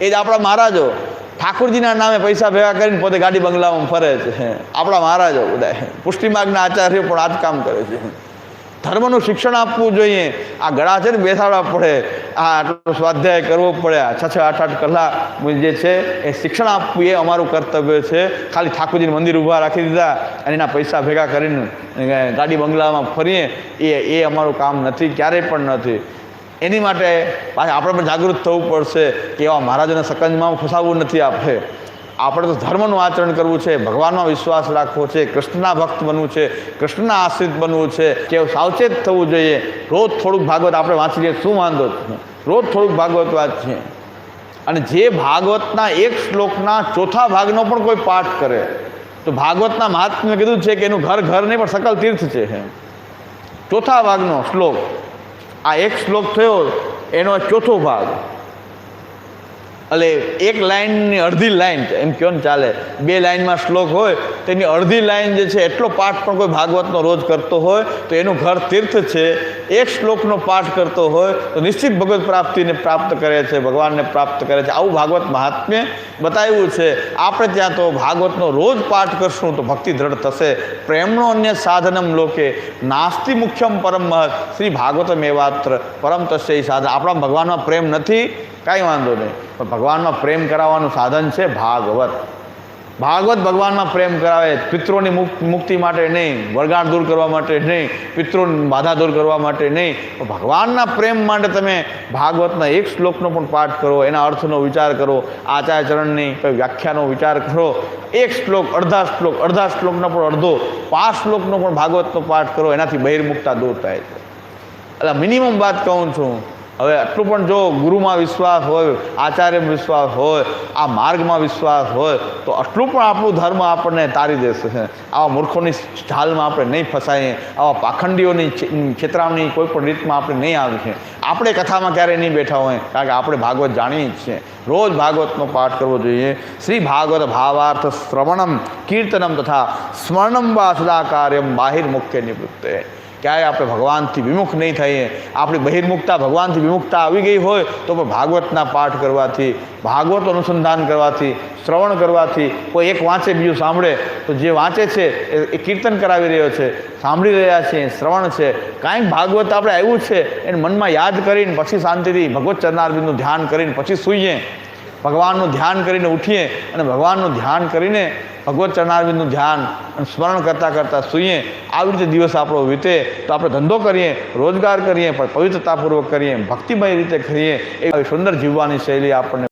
એ જ આપણા મહારાજો. ઠાકુરજીના નામે પૈસા ભેગા કરીને પોતે ગાડી બંગલામાં ફરે છે. આપણા મહારાજો બધા. પુષ્ટિમાર્ગના આચાર્યો પણ આ જ કામ કરે છે. ધર્મનું શિક્ષણ આપવું જોઈએ. આ ગળા છે ને બેસાડવા પડે. આ આટલો સ્વાધ્યાય કરવો પડે. આ છ છ, આઠ આઠ કલાક જે છે એ શિક્ષણ આપવું એ અમારું કર્તવ્ય છે. ખાલી ઠાકોરજીને મંદિર ઊભા રાખી દીધા અને એના પૈસા ભેગા કરીને ગાડી બંગલામાં ફરીએ. એ એ અમારું કામ નથી, ક્યારેય પણ નથી. એની માટે પાછા આપણે પણ જાગૃત થવું પડશે કે એવા મહારાજોને સકંજમાં ફસાવવું નથી આપણે આપણે તો ધર્મનું આચરણ કરવું છે, ભગવાનમાં વિશ્વાસ રાખવો છે, કૃષ્ણના ભક્ત બનવું છે, કૃષ્ણના આશ્રિત બનવું છે, કે સાવચેત થવું જોઈએ. રોજ થોડુંક ભાગવત આપણે વાંચી લઈએ શું વાંધો છે? રોજ થોડુંક ભાગવત વાંચીએ. અને જે ભાગવતના એક શ્લોકના ચોથા ભાગનો પણ કોઈ પાઠ કરે, તો ભાગવતના મહાત્મ્ય કીધું છે કે એનું ઘર ઘર નહીં, પણ સકલ તીર્થ છે ચોથા ભાગનો શ્લોક. આ એક શ્લોક થયો એનો ચોથો ભાગ. એટલે એક લાઇનની અડધી લાઇન એમ કહો ને ચાલે. બે લાઇનમાં શ્લોક હોય, તેની અડધી લાઇન જે છે, એટલો પાઠ પણ કોઈ ભાગવતનો રોજ કરતો હોય, તો એનું ઘર તીર્થ છે. એક શ્લોકનો પાઠ કરતો હોય, તો નિશ્ચિત ભગવત પ્રાપ્તિને પ્રાપ્ત કરે છે, ભગવાનને પ્રાપ્ત કરે છે. આવું ભાગવત મહાત્મ્ય બતાવ્યું છે. આપણે ત્યાં તો ભાગવતનો રોજ પાઠ કરશું, તો ભક્તિ દ્રઢ થશે. પ્રેમનો અન્ય સાધનમ લોકે. નાસ્તિ મુખ્યમ પરમ મહત શ્રી ભાગવતમ એવાત્ર. પરમ તસ્ય સાધન. આપણા ભગવાનમાં પ્રેમ નથી. કાંઈ વાંધો નહીં. પણ ભગવાનમાં પ્રેમ કરાવવાનું સાધન છે ભાગવત. ભાગવત ભગવાનમાં પ્રેમ કરાવે મુક- મુક્તિ માટે નહીં, વળગાણ દૂર કરવા માટે નહીં, પિતૃની બાધા દૂર કરવા માટે નહીં. ભગવાનના પ્રેમ માટે તમે ભાગવતના એક શ્લોકનો પણ પાઠ કરો, એના અર્થનો વિચાર કરો, આચાર્યચરણની કોઈ વ્યાખ્યાનો વિચાર કરો. એક શ્લોક, અડધા શ્લોક, અડધા શ્લોકનો પણ અડધો, પાંચ શ્લોકનો પણ ભાગવતનો પાઠ કરો, એનાથી બહિર્મુક્તા દૂર થાય છે. એટલે મિનિમમ વાત કહું છું હવે આટલું પણ જો ગુરુમાં વિશ્વાસ હોય, આચાર્યમાં વિશ્વાસ હોય, આ માર્ગમાં વિશ્વાસ હોય, તો આટલું પણ આપણું ધર્મ આપણને તારી દેશે. આવા મૂર્ખોની ઢાલમાં આપણે નહીં ફસાઈએ, આવા પાખંડીઓની છેતરામણી કોઈ પણ રીતમાં આપણે નહીં આવીએ. આપણે કથામાં ક્યારેય નહીં બેઠા હોય, કારણ કે આપણે ભાગવત જાણીએ જ છીએ. રોજ ભાગવતનો પાઠ કરવો જોઈએ. શ્રી ભાગવત ભાવાર્થ શ્રવણમ, કીર્તનમ તથા સ્મરણમ વા સદા બાહિર મુખ્ય નિવૃત્તે. ક્યાંય આપણે ભગવાનથી વિમુખ નહીં થઈએ, આપણી બહિર્મુખતા ભગવાનથી વિમુખતા આવી ગઈ હોય તો પણ ભાગવતના પાઠ કરવાથી, ભાગવત અનુસંધાન કરવાથી, શ્રવણ કરવાથી, કોઈ એક વાંચે બીજું સાંભળે, તો જે વાંચે છે એ કીર્તન કરાવી રહ્યો છે, સાંભળી રહ્યા છે, શ્રવણ છે, કાંઈક ભાગવત આપણે આવ્યું છે, એને મનમાં યાદ કરીને પછી શાંતિથી ભગવત ચરનારબિંદનું ધ્યાન કરીને પછી સૂઈએ. ભગવાનનું ધ્યાન કરીને ઉઠીએ અને ભગવાનનું ધ્યાન કરીને ભગવત ચરણારવિંદનું ધ્યાન અને સ્મરણ કરતાં કરતાં સૂઈએ. આવી રીતે દિવસ આપણો વીતે તો આપણે ધંધો કરીએ, રોજગાર કરીએ, પણ પવિત્રતાપૂર્વક કરીએ, ભક્તિમય રીતે કરીએ. એ સુંદર જીવવાની શૈલી આપણને